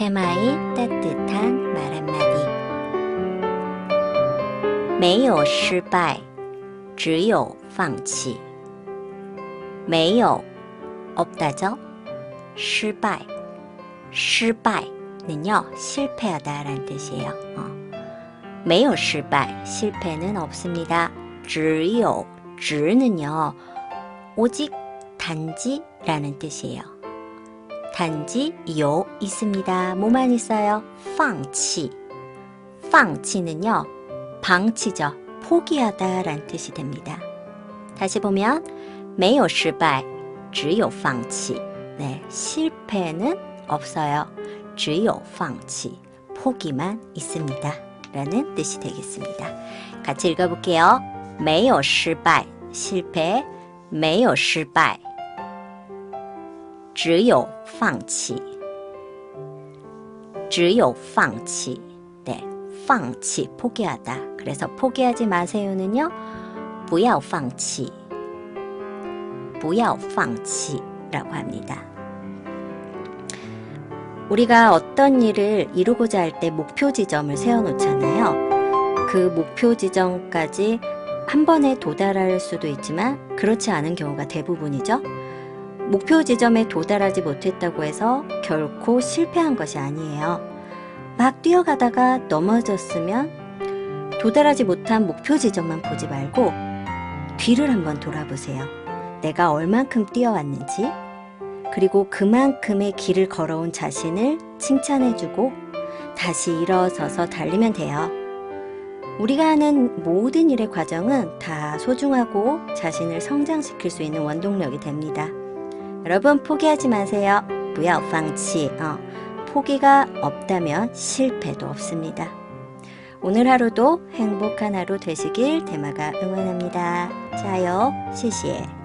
테마의 따뜻한 말 한마디. 没有失败,只有放弃.没有 없다죠. 失败, 失败는요 실패하다라는 뜻이에요. 어. 没有失败 실패는 없습니다. 只有 只는요 오직 단지라는 뜻이에요. 단지 요 있습니다. 뭐만 있어요? 放弃. 放弃는요 방치죠. 포기하다라는 뜻이 됩니다. 다시 보면 没有失败只有放弃. 네, 실패는 없어요. 只有放弃. 포기만 있습니다. 라는 뜻이 되겠습니다. 같이 읽어볼게요. 没有失败 실패 没有失败 只有放弃只有放弃 네, 放弃 포기하다. 그래서 포기하지 마세요는요. 不要放弃不要放弃 라고 합니다. 우리가 어떤 일을 이루고자 할 때 목표 지점을 세워놓잖아요. 그 목표 지점까지 한 번에 도달할 수도 있지만 그렇지 않은 경우가 대부분이죠. 목표 지점에 도달하지 못했다고 해서 결코 실패한 것이 아니에요. 막 뛰어가다가 넘어졌으면 도달하지 못한 목표 지점만 보지 말고 뒤를 한번 돌아보세요. 내가 얼만큼 뛰어왔는지, 그리고 그만큼의 길을 걸어온 자신을 칭찬해주고 다시 일어서서 달리면 돼요. 우리가 하는 모든 일의 과정은 다 소중하고 자신을 성장시킬 수 있는 원동력이 됩니다. 여러분 포기하지 마세요. 무야 방치. 어, 포기가 없다면 실패도 없습니다. 오늘 하루도 행복한 하루 되시길 대마가 응원합니다. 자요, 시시에.